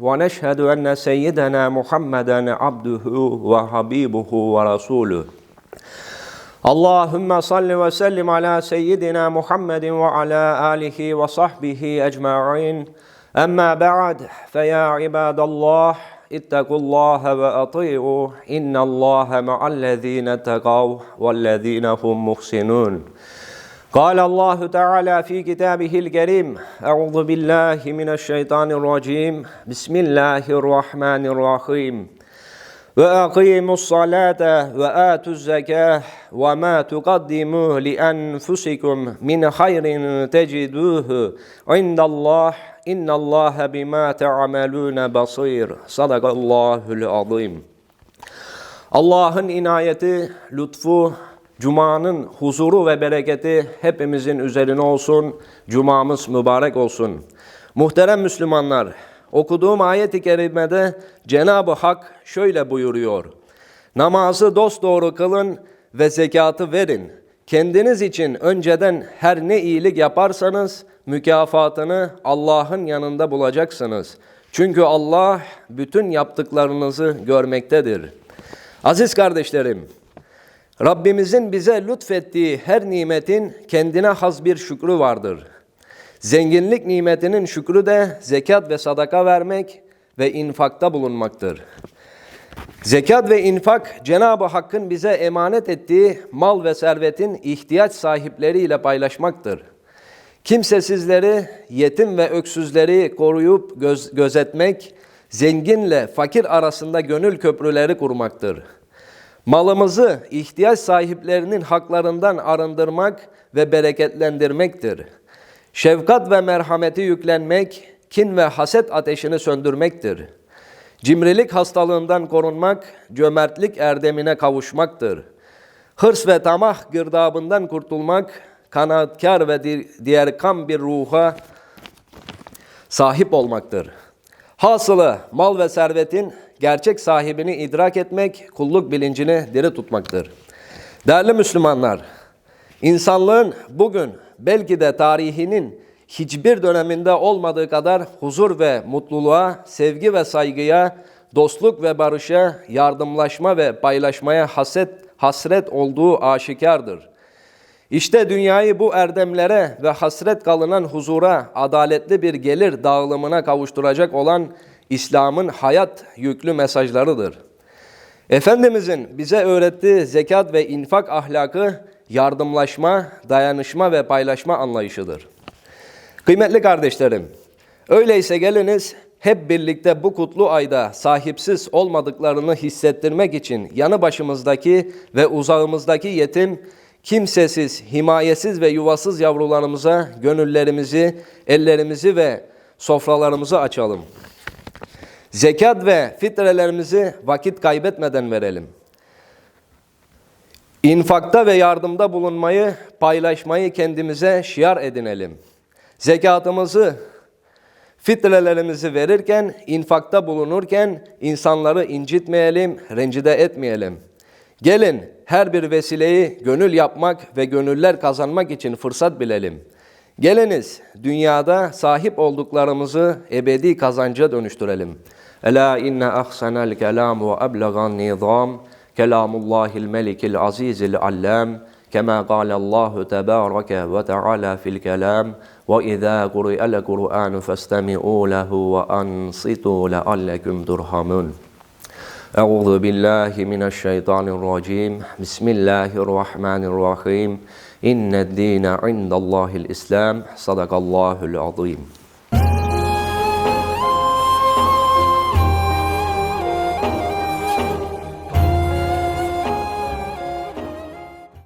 ونشهد أن سيدنا محمدا عبده وحبيبه ورسوله. اللهم صل وسلم على سيدنا محمد وعلى آله وصحبه أجمعين. أما بعد فيا عباد الله اتقوا الله وأطيعوا. إن الله مع الذين اتقوا والذين هم محسنون. قال الله تعالى في كتابه الكريم أعوذ بالله من الشيطان الرجيم بسم الله الرحمن الرحيم وأقيموا الصلاة وآتوا الزكاة وما تقدموا لأنفسكم من خير تجدوه عند الله إن الله بما تعملون بصير صدق الله العظيم Allah'ın inayeti, lütfu, Cuma'nın huzuru ve bereketi hepimizin üzerine olsun. Cumamız mübarek olsun. Muhterem Müslümanlar, okuduğum ayet-i kerimede Cenab-ı Hak şöyle buyuruyor. Namazı dosdoğru kılın ve zekatı verin. Kendiniz için önceden her ne iyilik yaparsanız mükafatını Allah'ın yanında bulacaksınız. Çünkü Allah bütün yaptıklarınızı görmektedir. Aziz kardeşlerim, Rabbimizin bize lütfettiği her nimetin kendine has bir şükrü vardır. Zenginlik nimetinin şükrü de zekat ve sadaka vermek ve infakta bulunmaktır. Zekat ve infak Cenab-ı Hakk'ın bize emanet ettiği mal ve servetin ihtiyaç sahipleriyle paylaşmaktır. Kimsesizleri, yetim ve öksüzleri koruyup göz, gözetmek, zenginle fakir arasında gönül köprüleri kurmaktır. Malımızı ihtiyaç sahiplerinin haklarından arındırmak ve bereketlendirmektir. Şefkat ve merhameti yüklenmek, kin ve haset ateşini söndürmektir. Cimrilik hastalığından korunmak, cömertlik erdemine kavuşmaktır. Hırs ve tamah girdabından kurtulmak, kanaatkar ve diğer kam bir ruha sahip olmaktır. Hasılı mal ve servetin gerçek sahibini idrak etmek, kulluk bilincini diri tutmaktır. Değerli Müslümanlar, insanlığın bugün belki de tarihinin hiçbir döneminde olmadığı kadar huzur ve mutluluğa, sevgi ve saygıya, dostluk ve barışa, yardımlaşma ve paylaşmaya haset, hasret olduğu aşikardır. İşte dünyayı bu erdemlere ve hasret kalınan huzura, adaletli bir gelir dağılımına kavuşturacak olan İslam'ın hayat yüklü mesajlarıdır. Efendimizin bize öğrettiği zekat ve infak ahlakı yardımlaşma, dayanışma ve paylaşma anlayışıdır. Kıymetli kardeşlerim, öyleyse geliniz hep birlikte bu kutlu ayda sahipsiz olmadıklarını hissettirmek için yanı başımızdaki ve uzağımızdaki yetim, kimsesiz, himayesiz ve yuvasız yavrularımıza gönüllerimizi, ellerimizi ve sofralarımızı açalım. Zekat ve fitrelerimizi vakit kaybetmeden verelim. İnfakta ve yardımda bulunmayı, paylaşmayı kendimize şiar edinelim. Zekatımızı, fitrelerimizi verirken, infakta bulunurken insanları incitmeyelim, rencide etmeyelim. Gelin her bir vesileyi gönül yapmak ve gönüller kazanmak için fırsat bilelim. Geliniz dünyada sahip olduklarımızı ebedi kazanca dönüştürelim. Ela inne ahsanal kelam ve ablagan nizam kelamullahil melikil azizil allam kema qalallahu tebareke ve teala fil kelam ve izâ kuri'el kur'anu festemi'û lehu ve ansitû leallekum turhamun. Euzu billahi mineşşeytanirracim. Bismillahirrahmanirrahim. إن الدين عند الله الإسلام صدق الله العظيم.